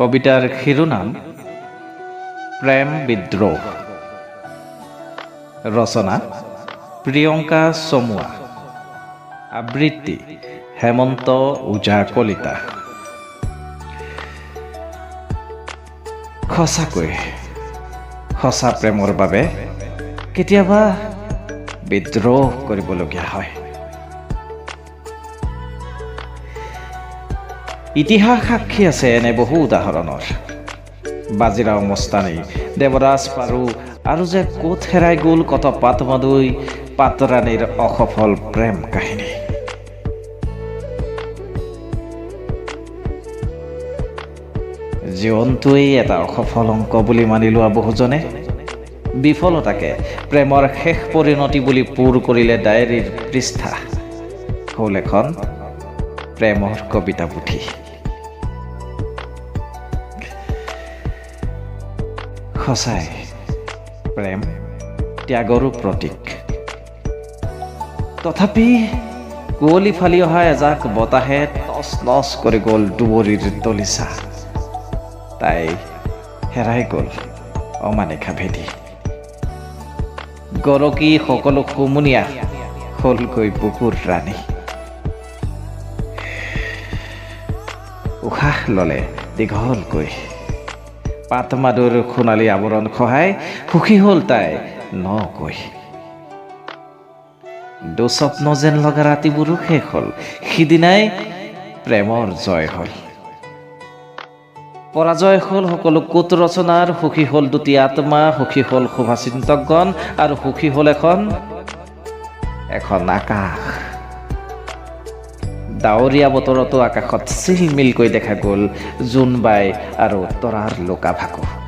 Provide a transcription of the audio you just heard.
কবিতার শিৰোনাম প্ৰেম বিদ্ৰোহ ৰচনা প্ৰিয়ংকা চমুৱা আবৃত্তি হেমন্ত ওজা কলিতা সঁচাকৈ, সঁচা প্ৰেমৰ বাবে কেতিয়াবা বিদ্ৰোহ কৰিবলগীয়া হয়। ইতিহাস সাক্ষী আছে এনে বহু উদাহৰণৰ। বাজিৰাও মস্তানী, দেৱৰাজ পাৰু, আৰু যে ক'ত হেৰাই গ'ল কত পাত পাতমাদৈ পাতৰাণীৰ অসফল প্ৰেম কাহিনী। জীৱনটোৱেই এটা অসফল অঙ্ক বুলি মানি লোৱা বহুজনে বিফলতাকে প্ৰেমৰ শেষ পৰিণতি বুলি পূৰ কৰিলে ডায়েৰীৰ পৃষ্ঠা। হ'ল এখন প্ৰেমৰ কবিতা পুথি। সঁচাই প্ৰেম ত্যাগৰো প্ৰতীক। তথাপি কুঁৱলী ফালি অহা এজাক বতাহে টচ টচ কৰি গ'ল দুৱৰীৰ দলিচা তাই হেৰাই গ'ল অমানিশা ভেদি। গৰকী সকলো সমূনীয়া হ'লগৈ বুকুৰ ৰাণী। উশাহ ল'লে দীঘলকৈ। পাতমাদুৰ সোণালী আৱৰণ সহায় সুখী হ'ল তাই নকৈ। দুস্বপ্ন যেন লগা ৰাতিবোৰো শেষ হ'ল, সিদিনাই প্ৰেমৰ জয় হ'ল। পৰাজয় হ'ল সকলো কোট ৰচনাৰ, সুখী হ'ল দুটি আত্মা, সুখী হ'ল শুভাচিন্তকগণ, আৰু সুখী হ'ল এখন এখন আকাশ। ডাৱৰীয়া বতৰতো আকাশত চিলমিলকৈ দেখা গ'ল জোনবাই আৰু তৰাৰ লুকা ভাকু